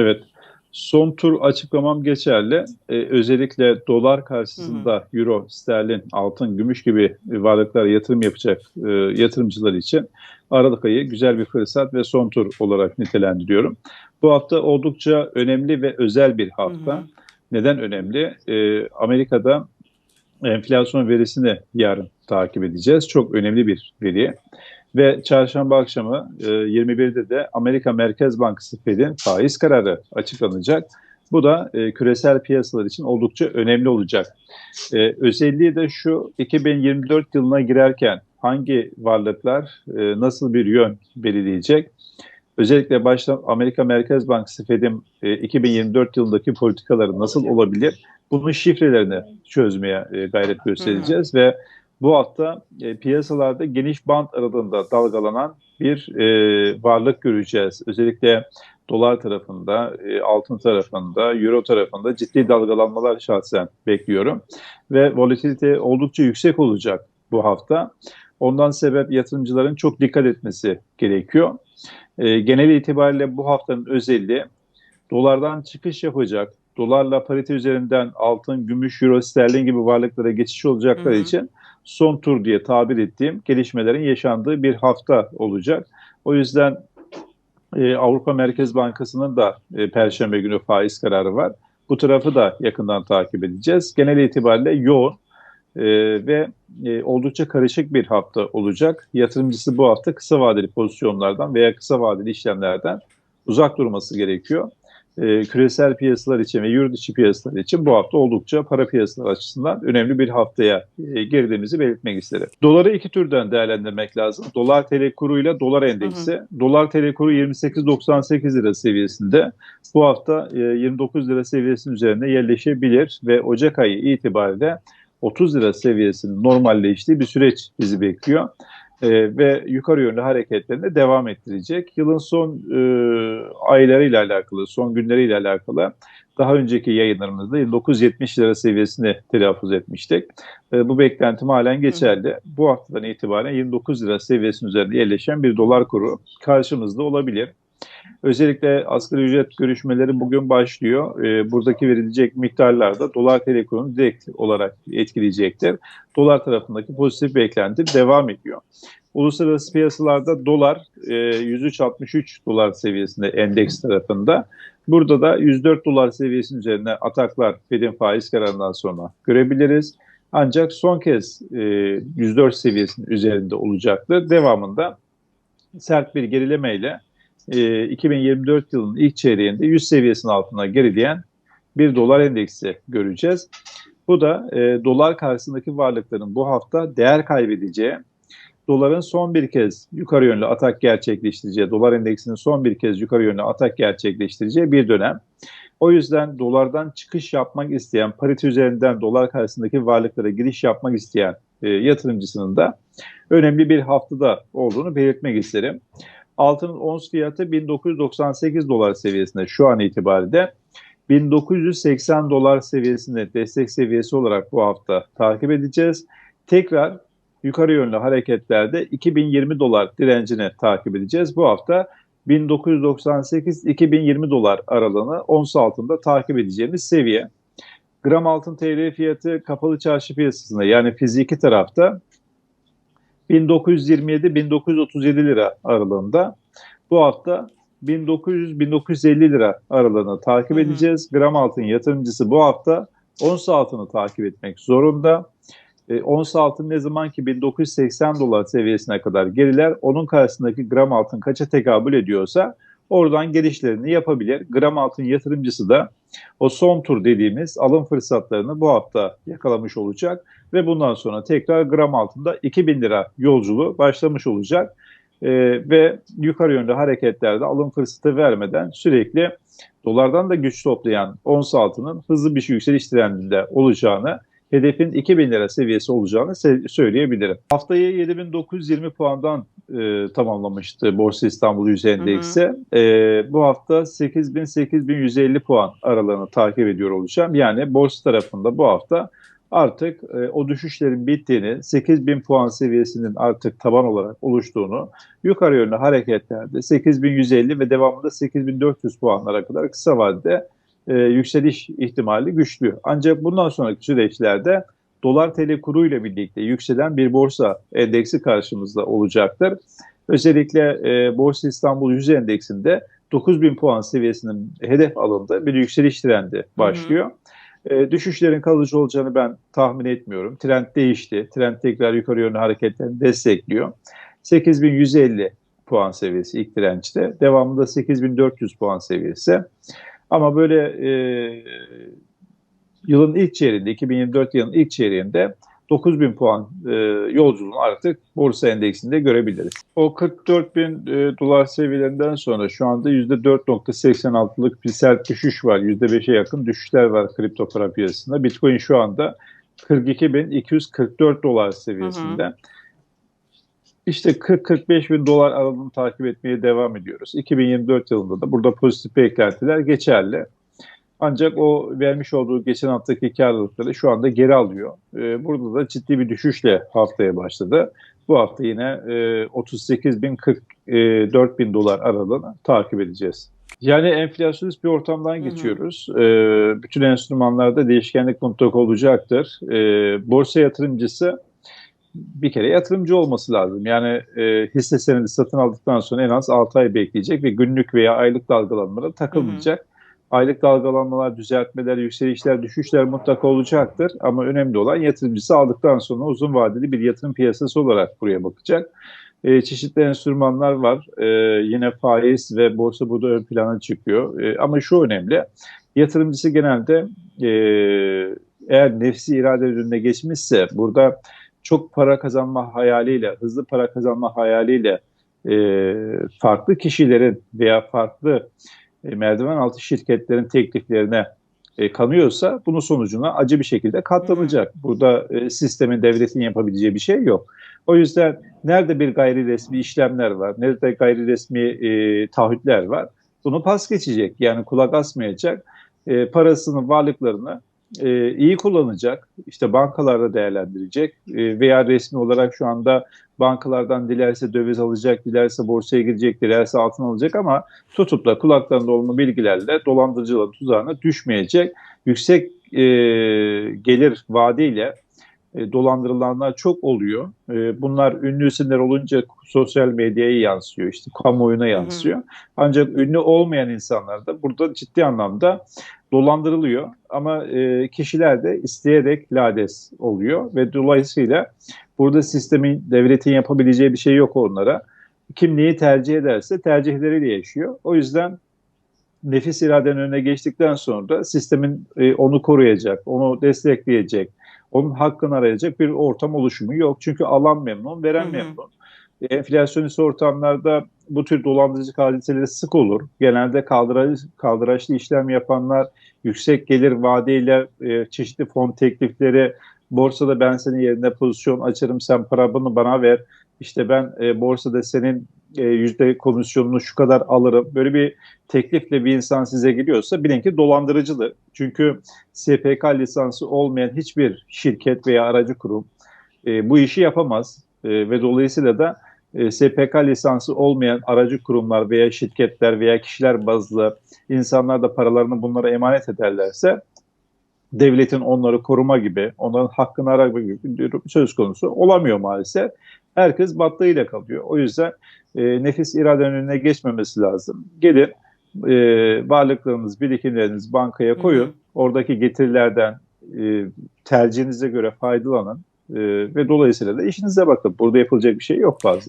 Evet. Son tur açıklamam geçerli. Ee, özellikle dolar karşısında hı hı. euro, sterlin, altın, gümüş gibi varlıklara yatırım yapacak e, yatırımcılar için Aralık ayı güzel bir fırsat ve son tur olarak nitelendiriyorum. Bu hafta oldukça önemli ve özel bir hafta. Hı hı. Neden önemli? Ee, Amerika'da enflasyon verisini yarın takip edeceğiz. Çok önemli bir veri. Ve çarşamba akşamı e, 21'de de Amerika Merkez Bankası Fed'in faiz kararı açıklanacak. Bu da e, küresel piyasalar için oldukça önemli olacak. E, özelliği de şu 2024 yılına girerken hangi varlıklar e, nasıl bir yön belirleyecek? Özellikle başta Amerika Merkez Bankası Fed'in e, 2024 yılındaki politikaları nasıl olabilir? Bunun şifrelerini çözmeye e, gayret göstereceğiz ve bu hafta e, piyasalarda geniş band aralığında dalgalanan bir e, varlık göreceğiz. Özellikle dolar tarafında, e, altın tarafında, euro tarafında ciddi dalgalanmalar şahsen bekliyorum. Ve volatilite oldukça yüksek olacak bu hafta. Ondan sebep yatırımcıların çok dikkat etmesi gerekiyor. E, genel itibariyle bu haftanın özelliği dolardan çıkış yapacak, dolarla parite üzerinden altın, gümüş, euro, sterlin gibi varlıklara geçiş olacakları hı hı. için son tur diye tabir ettiğim gelişmelerin yaşandığı bir hafta olacak. O yüzden e, Avrupa Merkez Bankası'nın da e, Perşembe günü faiz kararı var. Bu tarafı da yakından takip edeceğiz. Genel itibariyle yoğun e, ve e, oldukça karışık bir hafta olacak. Yatırımcısı bu hafta kısa vadeli pozisyonlardan veya kısa vadeli işlemlerden uzak durması gerekiyor e, küresel piyasalar için ve yurt içi piyasalar için bu hafta oldukça para piyasaları açısından önemli bir haftaya e, girdiğimizi belirtmek isterim. Doları iki türden değerlendirmek lazım. Dolar TL kuruyla dolar endeksi. Hı hı. Dolar TL kuru 28.98 lira seviyesinde. Bu hafta e, 29 lira seviyesinin üzerinde yerleşebilir ve Ocak ayı itibariyle 30 lira seviyesinin normalleştiği bir süreç bizi bekliyor e, ve yukarı yönlü hareketlerine devam ettirecek. Yılın son e, aylarıyla alakalı, son günleriyle alakalı daha önceki yayınlarımızda 2970 lira seviyesini telaffuz etmiştik. E, bu beklentim halen geçerli. Bu haftadan itibaren 29 lira seviyesinin üzerinde yerleşen bir dolar kuru karşımızda olabilir. Özellikle asgari ücret görüşmeleri bugün başlıyor. E, buradaki verilecek miktarlar da dolar TL direkt olarak etkileyecektir. Dolar tarafındaki pozitif beklenti devam ediyor. Uluslararası piyasalarda dolar e, 103.63 dolar seviyesinde endeks tarafında. Burada da 104 dolar seviyesinin üzerine ataklar Fed'in faiz kararından sonra görebiliriz. Ancak son kez e, 104 seviyesinin üzerinde olacaktır. Devamında sert bir gerilemeyle e, 2024 yılının ilk çeyreğinde 100 seviyesinin altına gerileyen bir dolar endeksi göreceğiz. Bu da e, dolar karşısındaki varlıkların bu hafta değer kaybedeceği, doların son bir kez yukarı yönlü atak gerçekleştireceği, dolar endeksinin son bir kez yukarı yönlü atak gerçekleştireceği bir dönem. O yüzden dolardan çıkış yapmak isteyen, parite üzerinden dolar karşısındaki varlıklara giriş yapmak isteyen e, yatırımcısının da önemli bir haftada olduğunu belirtmek isterim. Altının ons fiyatı 1998 dolar seviyesinde şu an itibariyle. 1980 dolar seviyesinde destek seviyesi olarak bu hafta takip edeceğiz. Tekrar yukarı yönlü hareketlerde 2020 dolar direncini takip edeceğiz. Bu hafta 1998-2020 dolar aralığını ons altında takip edeceğimiz seviye. Gram altın TL fiyatı kapalı çarşı piyasasında yani fiziki tarafta 1927-1937 lira aralığında. Bu hafta 1900-1950 lira aralığını takip Hı-hı. edeceğiz. Gram altın yatırımcısı bu hafta ons altını takip etmek zorunda. E, ons altın ne zaman ki 1980 dolar seviyesine kadar geriler, onun karşısındaki gram altın kaça tekabül ediyorsa oradan gelişlerini yapabilir. Gram altın yatırımcısı da o son tur dediğimiz alım fırsatlarını bu hafta yakalamış olacak ve bundan sonra tekrar gram altında 2000 lira yolculuğu başlamış olacak. Ee, ve yukarı yönlü hareketlerde alım fırsatı vermeden sürekli dolardan da güç toplayan ons altının hızlı bir yükseliş trendinde olacağını hedefin 2000 lira seviyesi olacağını söyleyebilirim. Haftayı 7920 puandan e, tamamlamıştı Borsa İstanbul Yüz Endeksi. E, bu hafta 8000-8150 puan aralığını takip ediyor olacağım. Yani borsa tarafında bu hafta artık e, o düşüşlerin bittiğini, 8000 puan seviyesinin artık taban olarak oluştuğunu, yukarı yönlü hareketlerde 8150 ve devamında 8400 puanlara kadar kısa vadede e, yükseliş ihtimali güçlü. Ancak bundan sonraki süreçlerde dolar tl kuru ile birlikte yükselen bir borsa endeksi karşımızda olacaktır. Özellikle e, Borsa İstanbul 100 endeksinde 9000 puan seviyesinin hedef alındığı bir yükseliş trendi başlıyor. Hı hı. E, düşüşlerin kalıcı olacağını ben tahmin etmiyorum. Trend değişti. Trend tekrar yukarı yönlü hareketlerini destekliyor. 8150 puan seviyesi ilk dirençte. Devamında 8400 puan seviyesi. Ama böyle e, yılın ilk çeyreğinde, 2024 yılının ilk çeyreğinde 9000 puan e, yolculuğunu artık borsa endeksinde görebiliriz. O 44 bin e, dolar seviyelerinden sonra şu anda %4.86'lık bir sert düşüş var. %5'e yakın düşüşler var kripto para piyasasında. Bitcoin şu anda 42.244 dolar seviyesinde. Hı hı. İşte 40-45 bin dolar aralığını takip etmeye devam ediyoruz. 2024 yılında da burada pozitif beklentiler geçerli. Ancak o vermiş olduğu geçen haftaki karlılıkları şu anda geri alıyor. Ee, burada da ciddi bir düşüşle haftaya başladı. Bu hafta yine e, 38 bin 44 bin dolar aralığını takip edeceğiz. Yani enflasyonist bir ortamdan geçiyoruz. Hı hı. Ee, bütün enstrümanlarda değişkenlik mutlaka olacaktır. Ee, borsa yatırımcısı bir kere yatırımcı olması lazım. Yani e, hisse senedi satın aldıktan sonra en az 6 ay bekleyecek ve günlük veya aylık dalgalanmalara takılmayacak. Hı hı. Aylık dalgalanmalar, düzeltmeler, yükselişler, düşüşler mutlaka olacaktır. Ama önemli olan yatırımcısı aldıktan sonra uzun vadeli bir yatırım piyasası olarak buraya bakacak. E, çeşitli enstrümanlar var. E, yine faiz ve borsa burada ön plana çıkıyor. E, ama şu önemli. Yatırımcısı genelde e, eğer nefsi irade önüne geçmişse burada çok para kazanma hayaliyle, hızlı para kazanma hayaliyle e, farklı kişilerin veya farklı e, merdiven altı şirketlerin tekliflerine e, kanıyorsa bunun sonucuna acı bir şekilde katlanacak. Burada e, sistemin, devletin yapabileceği bir şey yok. O yüzden nerede bir gayri resmi işlemler var, nerede gayri resmi e, taahhütler var bunu pas geçecek. Yani kulak asmayacak. E, parasının varlıklarını e, iyi kullanacak, işte bankalarda değerlendirecek e, veya resmi olarak şu anda bankalardan dilerse döviz alacak, dilerse borsaya girecek, dilerse altın alacak ama tutup da kulaklarında olma bilgilerle dolandırıcıların tuzağına düşmeyecek. Yüksek e, gelir vaadiyle e, dolandırılanlar çok oluyor. E, bunlar ünlü isimler olunca sosyal medyaya yansıyor, işte kamuoyuna yansıyor. Hı hı. Ancak ünlü olmayan insanlar da burada ciddi anlamda dolandırılıyor. Ama e, kişiler de isteyerek lades oluyor ve dolayısıyla burada sistemin, devletin yapabileceği bir şey yok onlara. Kim neyi tercih ederse tercihleriyle yaşıyor. O yüzden nefis iradenin önüne geçtikten sonra sistemin e, onu koruyacak, onu destekleyecek, onun hakkını arayacak bir ortam oluşumu yok. Çünkü alan memnun, veren hı hı. memnun. Enflasyonist ortamlarda bu tür dolandırıcı hadiseleri sık olur. Genelde kaldıraç, kaldıraçlı işlem yapanlar yüksek gelir vaadiyle e, çeşitli fon teklifleri, borsada ben senin yerine pozisyon açarım sen paramı bana ver. İşte ben e, borsada senin e, yüzde komisyonunu şu kadar alırım. Böyle bir teklifle bir insan size geliyorsa bilin ki dolandırıcıdır. Çünkü SPK lisansı olmayan hiçbir şirket veya aracı kurum e, bu işi yapamaz. E, ve dolayısıyla da e, SPK lisansı olmayan aracı kurumlar veya şirketler veya kişiler bazlı insanlar da paralarını bunlara emanet ederlerse devletin onları koruma gibi, onların hakkını arama gibi bir söz konusu olamıyor maalesef. Herkes battığıyla kalıyor. O yüzden e, nefis iradenin önüne geçmemesi lazım. Gelin e, varlıklarınız, birikimleriniz bankaya koyun. Hı hı. Oradaki getirilerden e, tercihinize göre faydalanın. E, ve dolayısıyla da işinize bakın. Burada yapılacak bir şey yok fazla.